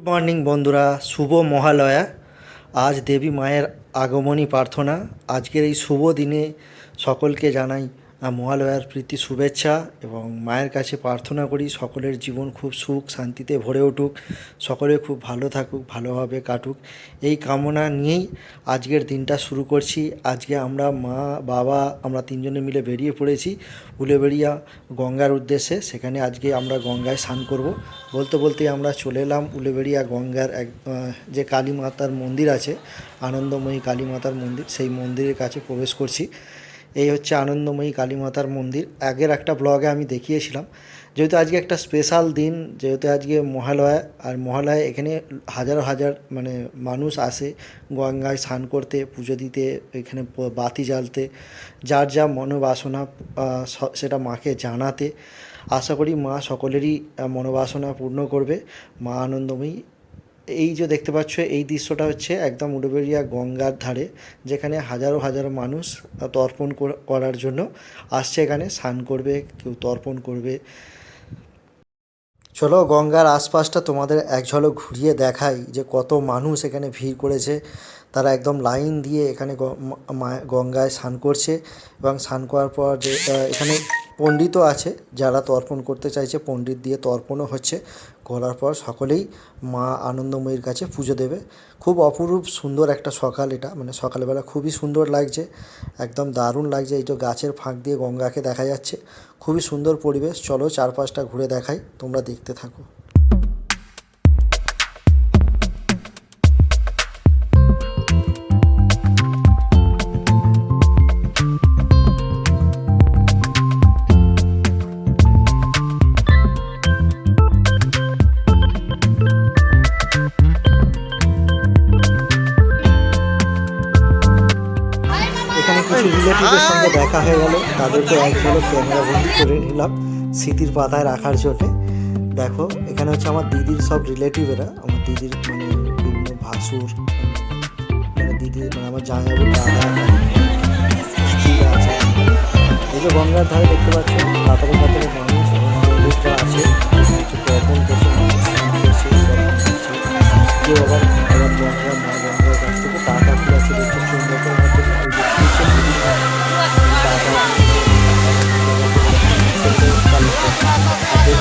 Good morning বন্ধুরা। শুভ মহালয়া। আজ দেবী মায়ের আগমনী প্রার্থনা। আজকের এই শুভ দিনে সকলকে জানাই মহালয়ার প্রীতি শুভেচ্ছা এবং মায়ের কাছে প্রার্থনা করি সকলের জীবন খুব সুখ, শান্তিতে ভরে উঠুক, সকলে খুব ভালো থাকুক, ভালোভাবে কাটুক। এই কামনা নিয়েই আজকের দিনটা শুরু করছি। আজকে আমরা মা, বাবা, আমরা তিনজনে মিলে বেরিয়ে পড়েছি উলেবেড়িয়া গঙ্গার উদ্দেশ্যে। সেখানে আজকে আমরা গঙ্গায় স্নান করব। বলতে বলতে আমরা চলে এলাম উলেবেড়িয়া গঙ্গার এক যে কালী মাতার মন্দির আছে, আনন্দময়ী কালী মাতার মন্দির, সেই মন্দিরের কাছে প্রবেশ করছি। এই হচ্ছে আনন্দময়ী কালীমাতার মন্দির। আগের একটা ব্লগে আমি দেখিয়েছিলাম। যেহেতু আজকে একটা স্পেশাল দিন, যেহেতু আজকে মহালয়া, আর মহালয়া এখানে হাজার হাজার মানে মানুষ আসে গঙ্গায় স্নান করতে, পুজো দিতে, এখানে বাতি জ্বালতে, যার যা মনোবাসনা সেটা মাকে জানাতে। আশা করি মা সকলেরই মনোবাসনা পূর্ণ করবে। মা আনন্দময়ী এই যে দেখতে পাচ্ছ, এই দৃশ্যটা হচ্ছে একদম উডুবেরিয়া গঙ্গার ধারে, যেখানে হাজারো হাজারো মানুষ তর্পণ করার জন্য আসছে এখানে, স্নান করবে, কেউ তর্পণ করবে। চলো গঙ্গার আশপাশটা তোমাদের এক ঝলক ঘুরিয়ে দেখাই যে কত মানুষ এখানে ভিড় করেছে। তারা একদম লাইন দিয়ে এখানে গঙ্গায় স্নান করছে এবং স্নান করার পর যে এখানে পণ্ডিতও আছে, যারা তর্পণ করতে চাইছে, পণ্ডিত দিয়ে তর্পণও হচ্ছে। করার পর সকলেই মা আনন্দময়ীর কাছে পুজো দেবে। খুব অপরূপ সুন্দর একটা সকাল এটা মানে সকালবেলা খুবই সুন্দর লাগছে, একদম দারুণ লাগছে। এই যে গাছের ফাঁক দিয়ে গঙ্গাকে দেখা যাচ্ছে। খুবই সুন্দর পরিবেশ। চলো চারপাশটা ঘুরে দেখাই, তোমরা দেখতে থাকো। কিছু সঙ্গে দেখা হয়ে গেল। তাদেরকে এক ঝলক ক্যামেরা বন্দি করে নিলাম স্মৃতির পাতায় রাখার জন্যে। দেখো এখানে হচ্ছে আমার দিদির সব রিলেটিভেরা আমার দিদির মানে বিভিন্ন ভাসুর মানে দিদির মানে আমার জামাইবাবুর দাদা এই যে গঙ্গার ধারে দেখতে পাচ্ছ পাতারে পাতারে মানুষ।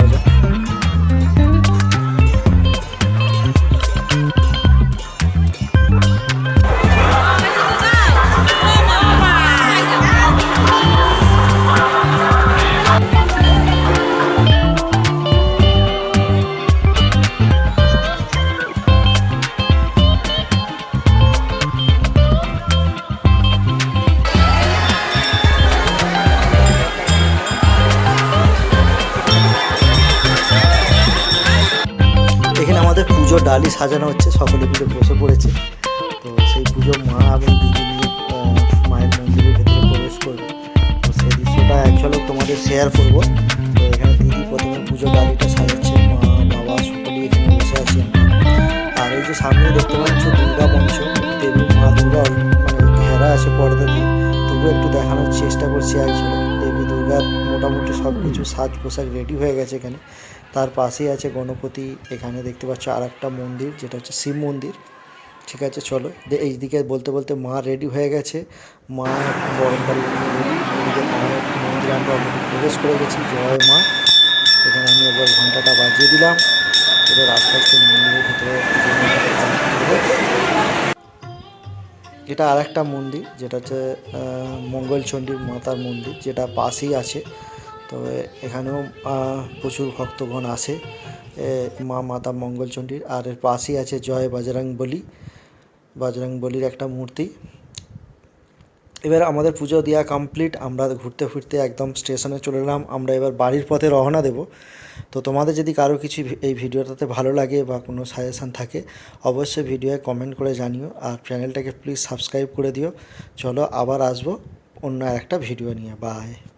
মন্দিরের দিকে পুজো ডালি সাজানো হচ্ছে, সকলে মিলে বসে পড়েছে। তো সেই পুজো মা এবং দিদি নিয়ে মায়ের মন্দিরের ভেতরে প্রবেশ করবে। তো সেই দৃশ্যটা ঝলক তোমাদের শেয়ার করব। তো এখানে দিদি প্রথমে পুজো ডালিটা সাজাচ্ছে, মা, বাবা সকলেই এখানে বসে আছেন। আর এই যে সামনে দেখতে পাচ্ছ দুর্গা মঞ্চ, দেবী, মা দুর্গা মানে ঘেরা আছে পর্দা দিয়ে। তবু একটু দেখানোর চেষ্টা করছি ঝলক দেবী দুর্গার মোটামুটি সব কিছু সাজ পোশাক রেডি হয়ে গেছে এখানে। তার পাশেই আছে গণপতি, এখানে দেখতে পাচ্ছ আর একটা মন্দির, যেটা হচ্ছে শিব মন্দির। ঠিক আছে, চলো। দে- এইদিকে বলতে বলতে মা রেডি হয়ে গেছে। মা গরম বাড়ি এদিকে মায়ের মন্দিরে আমরা প্রবেশ করে গেছি। জয় মা। এখানে আমি একবার ঘন্টাটা বাজিয়ে দিলাম। এবার আস্তে আস্তে মন্দিরের ভিতরে। এটা আর একটা মন্দির, যেটা হচ্ছে মঙ্গলচণ্ডীর মাতার মন্দির, যেটা পাশেই আছে। তো এ- এখানেও প্রচুর ভক্তগণ আসে মা মাতা মঙ্গলচণ্ডীর, আর এর পাশেই আছে জয় বজরং বলি। বজরং বলির একটা মূর্তি। এবার আমাদের পুজো দেওয়া কমপ্লিট আমরা ঘুরতে ফিরতে একদম স্টেশনে চলে এলাম। আমরা এবার বাড়ির পথে রওনা দেব। তো তোমাদের যদি কারও কিছু এই ভিডিওটাতে ভালো লাগে বা কোনো সাজেশান থাকে, অবশ্যই ভিডিওয়ে কমেন্ট করে জানিও। আর চ্যানেলটাকে প্লিজ সাবস্ক্রাইব করে দিও। চলো আবার আসব অন্য একটা ভিডিও নিয়ে। বাই